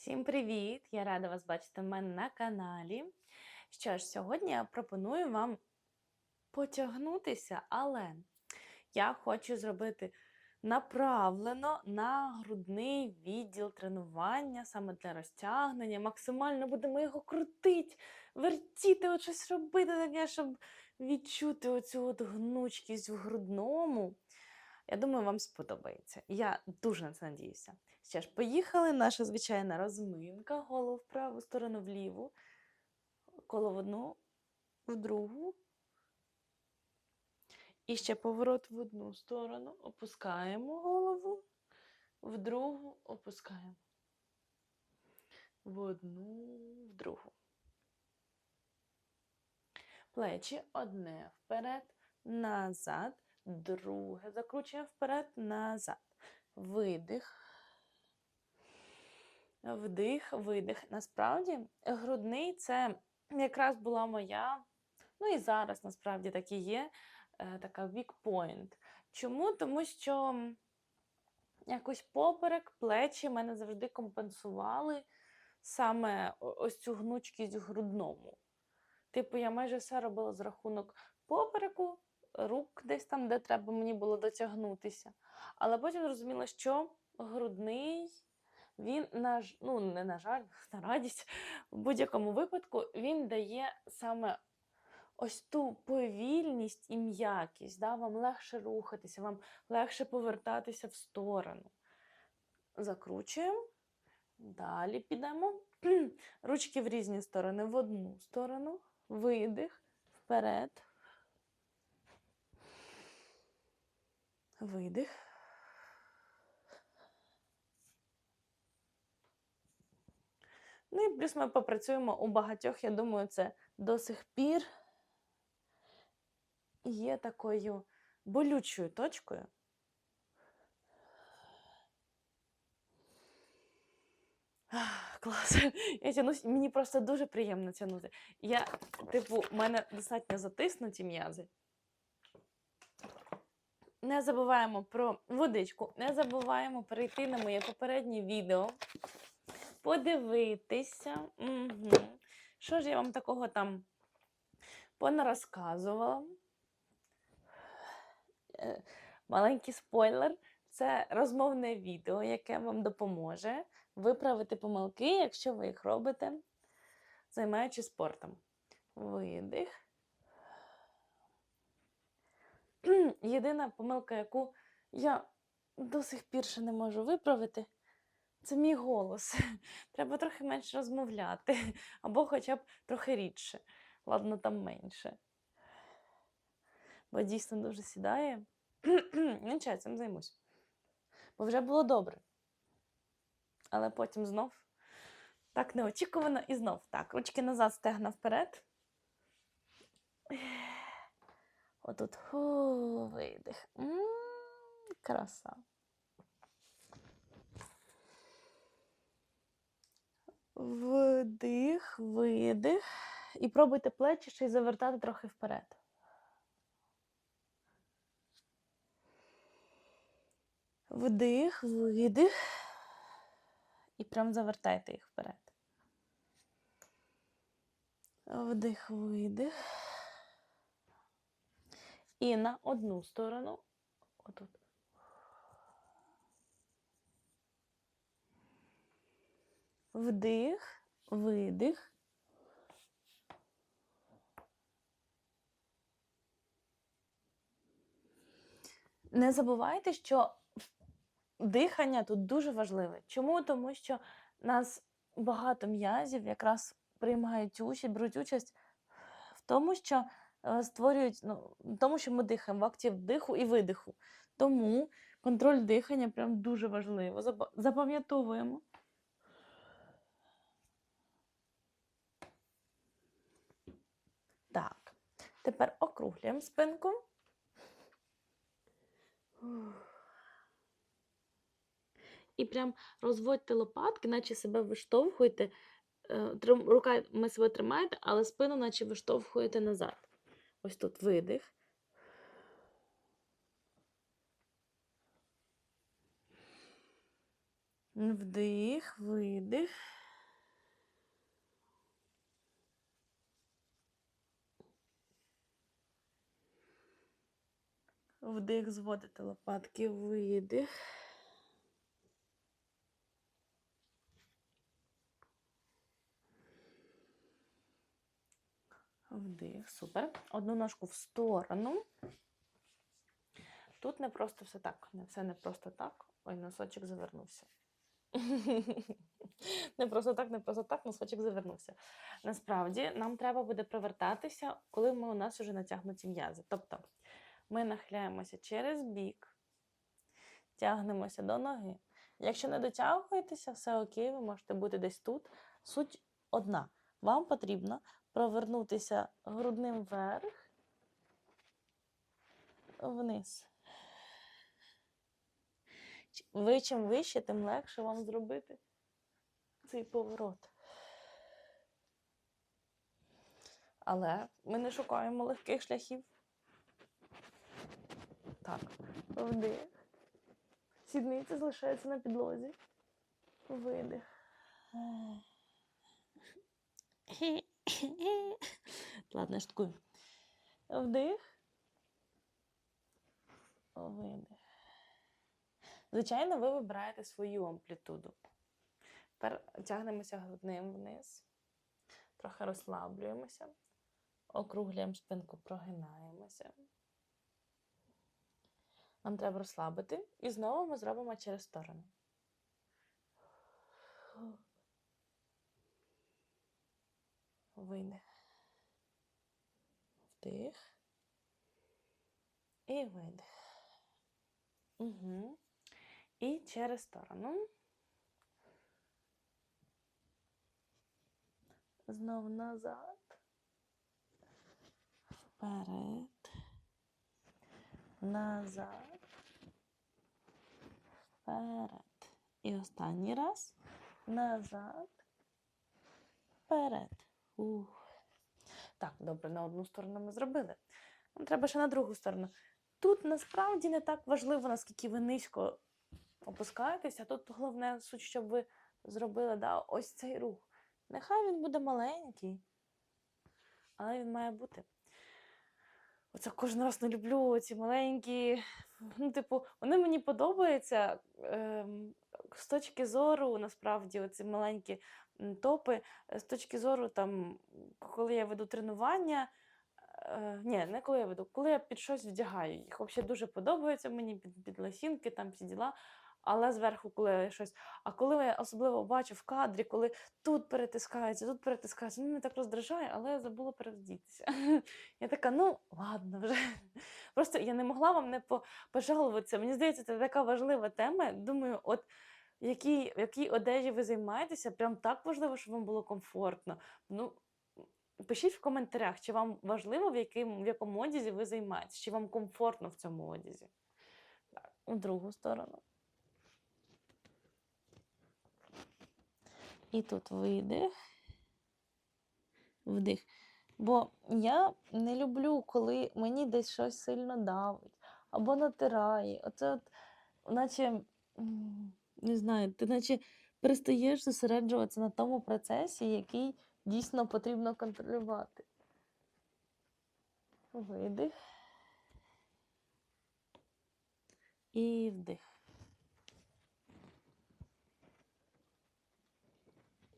Всім привіт! Я рада вас бачити в мене на каналі. Що ж, сьогодні я пропоную вам потягнутися, але я хочу зробити направлено на грудний відділ тренування саме для розтягнення. Максимально будемо його крутити, вертіти, от щось робити таке, щоб відчути оцю от гнучкість в грудному. Я думаю, вам сподобається. Я дуже на це надіюся. Що ж, поїхали. Наша звичайна розминка. Голову в праву сторону вліву. Коло в одну, в другу. І ще поворот в одну сторону. Опускаємо голову, в другу опускаємо. В одну, в другу. Плечі одне вперед, назад, друге. Закручуємо вперед, назад. Видих. Вдих, видих. Насправді, грудний це якраз була моя, ну і зараз насправді так і є, е, така point. Чому? Тому що якось поперек, плечі мене завжди компенсували саме ось цю гнучкість в грудному. Типу, я майже все робила з рахунок попереку, рук десь там, де треба мені було дотягнутися. Але потім зрозуміла, що грудний, він, на, ж- ну, не на жаль, на радість, в будь-якому випадку він дає саме ось ту повільність і м'якість. Да? Вам легше рухатися, вам легше повертатися в сторону. Закручуємо. Далі підемо. Ручки в різні сторони. В одну сторону. Видих. Вперед. Видих. Ну і плюс ми попрацюємо у багатьох, я думаю, це до сих пір є такою болючою точкою. Клас. Я тянусь, мені просто дуже приємно тягнути. Я, типу, в мене достатньо затиснуті м'язи. Не забуваємо про водичку, не забуваємо перейти на моє попереднє відео, подивитися. Угу. Що ж я вам такого там понарозказувала? Е, Маленький спойлер це розмовне відео, яке вам допоможе виправити помилки, якщо ви їх робите, займаючись спортом. Видих. Єдина помилка, яку я до сих пір ще не можу виправити, це мій голос. Треба трохи менше розмовляти, або хоча б трохи рідше. Ладно, там менше. Бо дійсно дуже сідає. Нічого, цим займусь. Бо вже було добре. Але потім знов так неочікувано і знов. Так, ручки назад, стегна вперед. Отут фу, видих. М, Краса. Вдих, видих. І пробуйте плечі ще й завертати трохи вперед. Вдих, видих. І прям завертайте їх вперед. Вдих, видих. І на одну сторону. Отут. Вдих, видих. Не забувайте, що дихання тут дуже важливе. Чому? Тому що нас багато м'язів якраз приймають участь, беруть участь в тому, що е, створюють, ну, в тому, що ми дихаємо в акті вдиху і видиху. Тому контроль дихання прям дуже важливо. Запам'ятовуємо. Так, тепер округлюємо спинку. І прям розводьте лопатки, наче себе виштовхуєте. е, Руками себе тримаєте, але спину наче виштовхуєте назад. Ось тут видих. Вдих, видих. Вдих, зводите лопатки, видих. Вдих, супер. Одну ножку в сторону. Тут не просто все так. Не все не просто так. Ой, носочок завернувся. Не просто так, не просто так, носочок завернувся. Насправді нам треба буде привертатися, коли ми у нас вже натягнуті м'язи. Тобто ми нахиляємося через бік, тягнемося до ноги. Якщо не дотягуєтеся, все окей, ви можете бути десь тут. Суть одна. Вам потрібно провернутися грудним вверх, вниз. Ви чим вище, тим легше вам зробити цей поворот. Але ми не шукаємо легких шляхів. Так, вдих. Сідниця залишається на підлозі. Видих. Ладно, я. Вдих. Видих. Звичайно, ви вибираєте свою амплітуду. Тепер тягнемося грудним вниз. Трохи розслаблюємося. Округлюємо спинку, прогинаємося. Нам треба розслабити. І знову ми зробимо через сторону. Видих. Вдих. І видих. Угу. І через сторону. Знову назад. Вперед. Назад. Вперед. І останній раз. Назад. Вперед. Ух. Так, добре, на одну сторону ми зробили. Нам треба ще на другу сторону. Тут насправді не так важливо, наскільки ви низько опускаєтеся. Тут головне, суть, щоб ви зробили да, ось цей рух. Нехай він буде маленький, але він має бути. Оце кожен раз не люблю ці маленькі. Ну, типу, вони мені подобаються ем, з точки зору, насправді, оці маленькі топи, е, з точки зору, там, коли я веду тренування. Е, ні, не коли я веду, коли я під щось вдягаю. Їх взагалі дуже подобаються мені під, під лосінки, там всі діла. Але зверху, коли щось. А коли я особливо бачу в кадрі, коли тут перетискається, тут перетискається, ну мене так роздражає, але я забула перевдітися. Я така, ну ладно вже. Просто я не могла вам не по- пожалуватися. Мені здається, це така важлива тема. Думаю, от якій, якій одежі ви займаєтеся, прям так важливо, щоб вам було комфортно. Ну, пишіть в коментарях, чи вам важливо, в, яким, в якому одязі ви займаєтесь, чи вам комфортно в цьому одязі. Так, у другу сторону. І тут видих, вдих. Бо я не люблю, коли мені десь щось сильно давить або натирає. Оце от, наче, не знаю, ти наче перестаєш зосереджуватися на тому процесі, який дійсно потрібно контролювати. Видих. І вдих.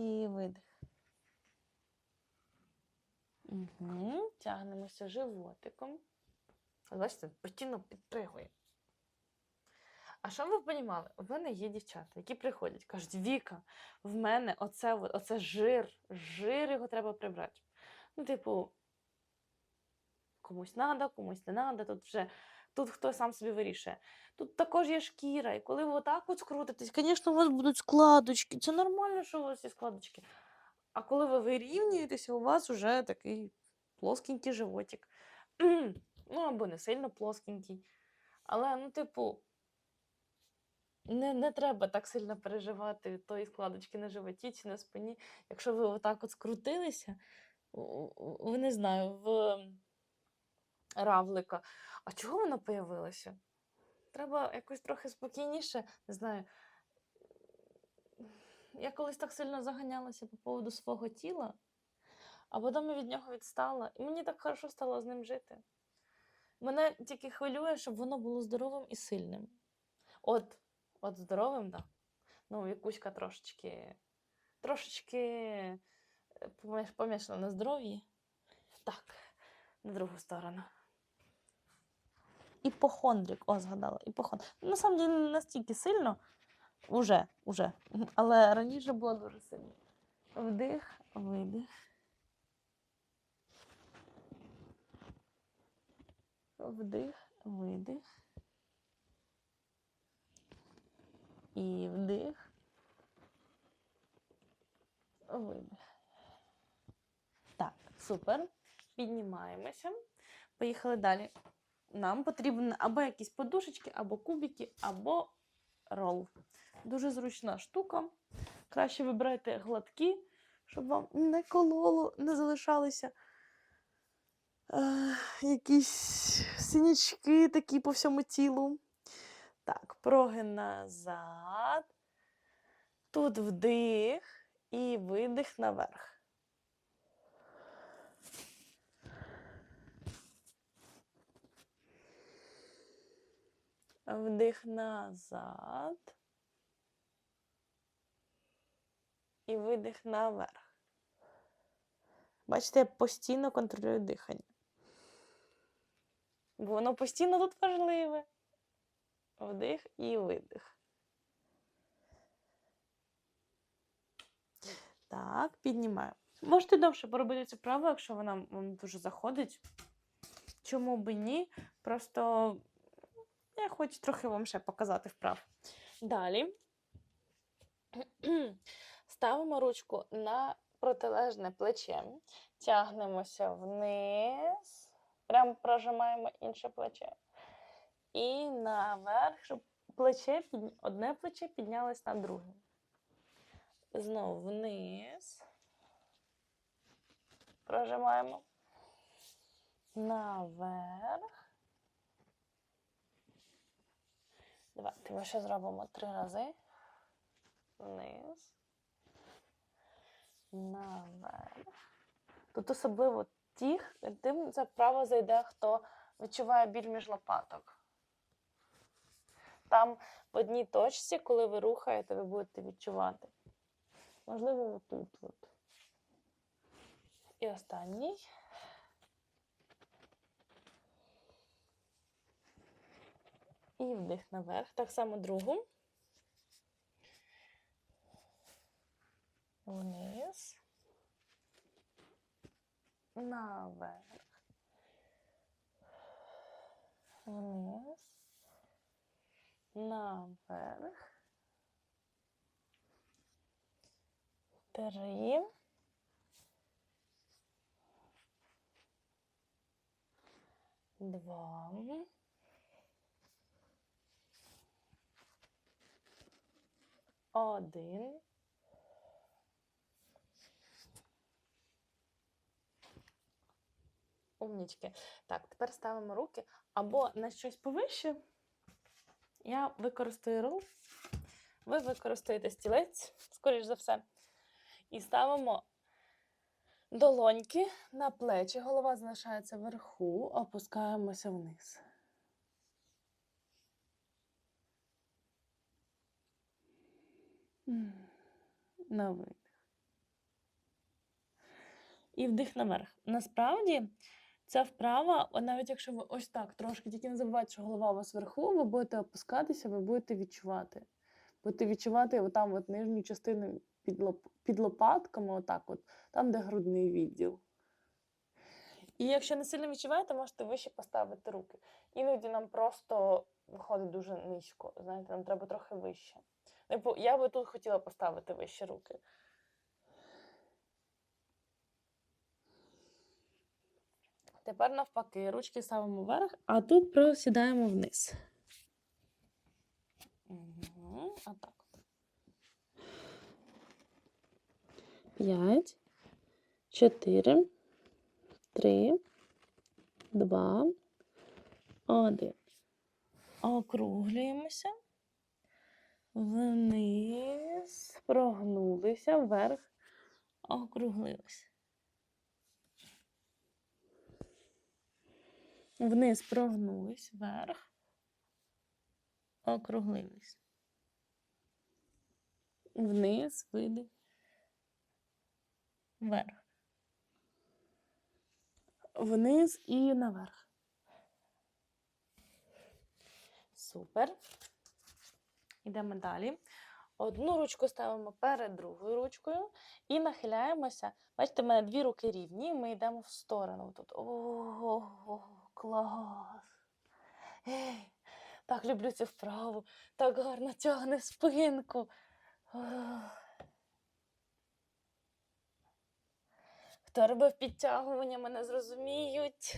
І видих. Угу. Тягнемося животиком. Бачите, постійно підпригує. А що ви понімали? У мене є дівчата, які приходять, кажуть, Віка, в мене оце, оце жир, жир його треба прибрати. Ну, типу, комусь треба, комусь не треба, тут вже тут хто сам собі вирішує. Тут також є шкіра, і коли ви отак от скрутитесь, звісно, у вас будуть складочки. Це нормально, що у вас є складочки. А коли ви вирівнюєтеся, у вас вже такий плоскенький животик. Ну, або не сильно плоскенький. Але, ну, типу, не, не треба так сильно переживати тої складочки на животі чи на спині. Якщо ви отак от скрутилися, ви не знаю, в равлика. А чого воно появилося? Треба якось трохи спокійніше, не знаю. я колись так сильно заганялася по поводу свого тіла, а потім я від нього відстала, і мені так хорошо стало з ним жити. Мене тільки хвилює, щоб воно було здоровим і сильним. От, от здоровим, так. Да. Ну, Вікуська трошечки, трошечки е, помішана на здоров'ї. Так, на другу сторону. Іпохондрик, о, згадала, іпохондрик. На самом деле не настільки сильно, уже, уже. Але раніше було дуже сильно. Вдих, видих. Вдих, видих. І вдих. Видих. Так, супер. Піднімаємося. Поїхали далі. Нам потрібні або якісь подушечки, або кубики, або рол. Дуже зручна штука. Краще вибирайте гладкі, щоб вам не кололо, не залишалися е, якісь синячки такі по всьому тілу. Так, прогин назад. Тут вдих і видих наверх. Вдих назад. І видих наверх. Бачите, я постійно контролюю дихання. Бо воно постійно тут важливе. Вдих і видих. Так, піднімаю. Можете довше поробити цю вправу, якщо вона вам дуже заходить. Чому би ні? Просто я хочу трохи вам ще показати вправ. Далі ставимо ручку на протилежне плече, тягнемося вниз, прямо прожимаємо інше плече. І наверх, щоб плече, одне плече піднялось на друге. Знову вниз. Прожимаємо. Наверх. Давайте ми ще зробимо три рази. Вниз. Наверх. Тут особливо тих, тим це вправо зайде, хто відчуває біль між лопаток. Там в одній точці, коли ви рухаєте, ви будете відчувати. Можливо, отут. От. І останній. І вдих наверх. Так само другу. Вниз. Наверх. Вниз. Наверх. Три. Два. Один. Умнічки. Так, тепер ставимо руки або на щось повище. Я використаю рул. Ви використаєте стілець, скоріш за все. І ставимо долоньки на плечі. Голова залишається вверху, опускаємося вниз. На видих. І вдих наверх. Насправді, ця вправа, навіть якщо ви ось так трошки, тільки не забувайте, що голова у вас вверху, ви будете опускатися, ви будете відчувати. Будете відчувати отам от нижню частину під, лоп, під лопатками, отак от, там, де грудний відділ. І якщо не сильно відчуваєте, можете вище поставити руки. Іноді нам просто виходить дуже низько. Знаєте, нам треба трохи вище. Типу, я би тут хотіла поставити вище руки. Тепер навпаки, ручки ставимо вверх, а тут просідаємо вниз. Угу. Отак. П'ять, чотири, три, два, один. Округлюємося. Вниз, прогнулися, вверх, округлилися. Вниз прогнулись, вверх, округлились. Вниз, видих, вверх. Вниз і наверх. Супер. Йдемо далі. Одну ручку ставимо перед другою ручкою і нахиляємося. Бачите, в мене дві руки рівні, ми йдемо в сторону. Тут. Ого, клас. Ей, так люблю цю вправу. Так гарно тягне спинку. Хто робив підтягування, мене зрозуміють.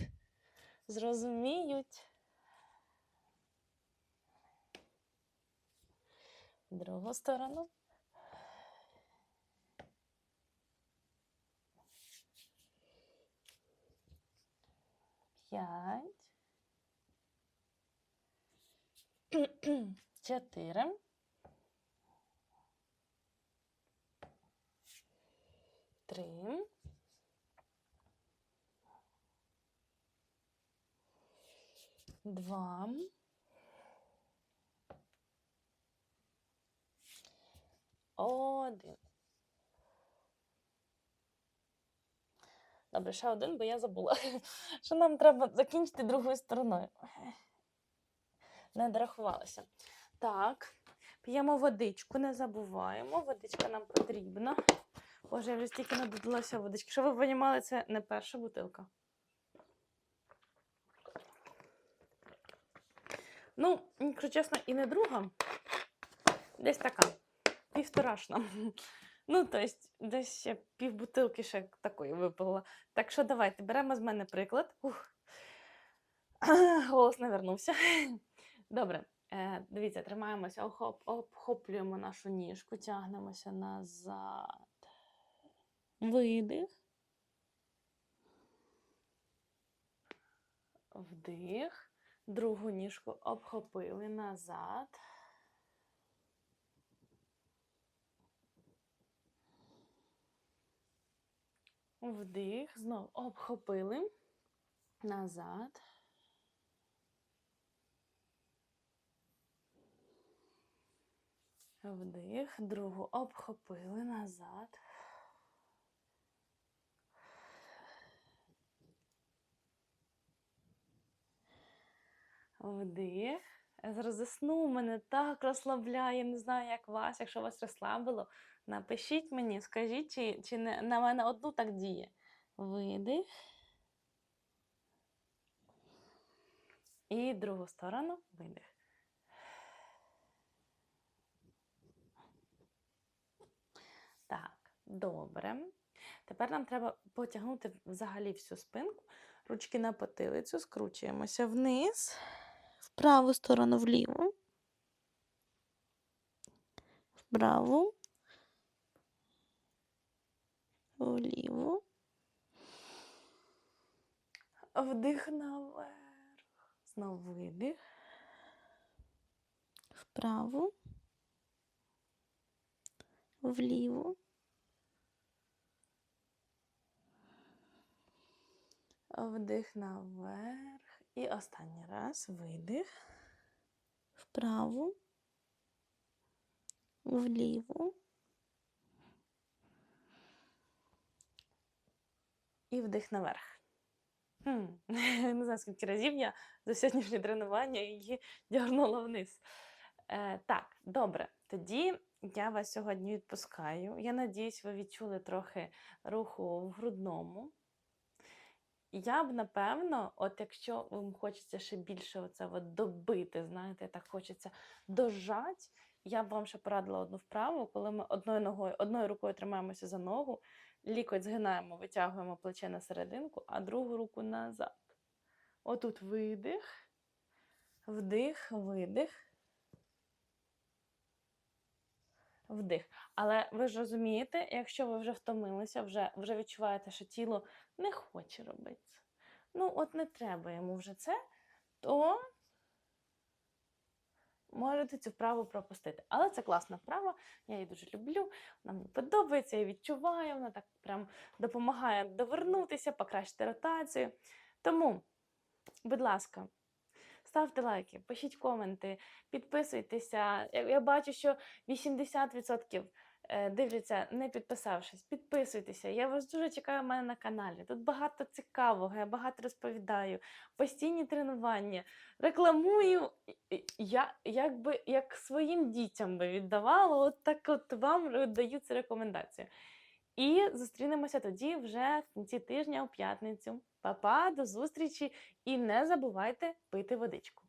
Зрозуміють. Другу сторону. П'ять. Чотири. Три. Два. Один. Добре, ще один, бо я забула, що нам треба закінчити другою стороною. Не дорахувалася. Так, п'ємо водичку, не забуваємо. Водичка нам потрібна. Боже, я вже стільки надодалася водички. Щоб ви розуміли, це не перша бутилка. Ну, якщо чесно, і не друга. Десь така. Півторашна. Ну, тобто, десь ще пів бутилки ще такої випила. Так що давайте беремо з мене приклад. Ух. Голос не вернувся. Добре, е, дивіться, тримаємося, обхоплюємо нашу ніжку, тягнемося назад. Видих. Вдих. Другу ніжку обхопили назад. Вдих, знов обхопили назад. Вдих, другу обхопили назад. Вдих. Зараз засну, мене так розслабляє. Не знаю, як вас. Якщо вас розслабило, напишіть мені, скажіть, чи, чи на мене одну так діє. Видих. І другу сторону видих. Так, добре. Тепер нам треба потягнути взагалі всю спинку. Ручки на потилицю, скручуємося вниз, в праву сторону вліву, вправу, вліву. Вдих наверх. Знов видих. Вправу. Вліву. Вдих наверх. І останній раз видих. Вправу. Вліву. І вдих наверх. Хм. Не знаю, скільки разів я за сьогоднішнє тренування її дягнула вниз. Е, так, добре. Тоді я вас сьогодні відпускаю. Я надіюсь, ви відчули трохи руху в грудному. Я б, напевно, от якщо вам хочеться ще більше оце от добити, знаєте, так хочеться дожати, я б вам ще порадила одну вправу, коли ми одною ногою, одною рукою тримаємося за ногу, лікоть згинаємо, витягуємо плече на серединку, а другу руку назад. Отут видих, вдих, видих. Вдих. Але ви ж розумієте, якщо ви вже втомилися, вже, вже відчуваєте, що тіло не хоче робити. Ну, от не треба йому вже це, то можете цю вправу пропустити. Але це класна вправа, я її дуже люблю, вона мені подобається, я відчуваю, вона так прям допомагає довернутися, покращити ротацію. Тому, будь ласка, ставте лайки, пишіть коменти, підписуйтеся. Я, бачу, що 80% е, дивляться, не підписавшись. Підписуйтеся. Я вас дуже чекаю в мене на каналі. Тут багато цікавого, я багато розповідаю, постійні тренування. Рекламую, я якби як своїм дітям би віддавала, от так от вам даю цю рекомендацію. І зустрінемося тоді вже в кінці тижня у п'ятницю. Па-па, до зустрічі і не забувайте пити водичку.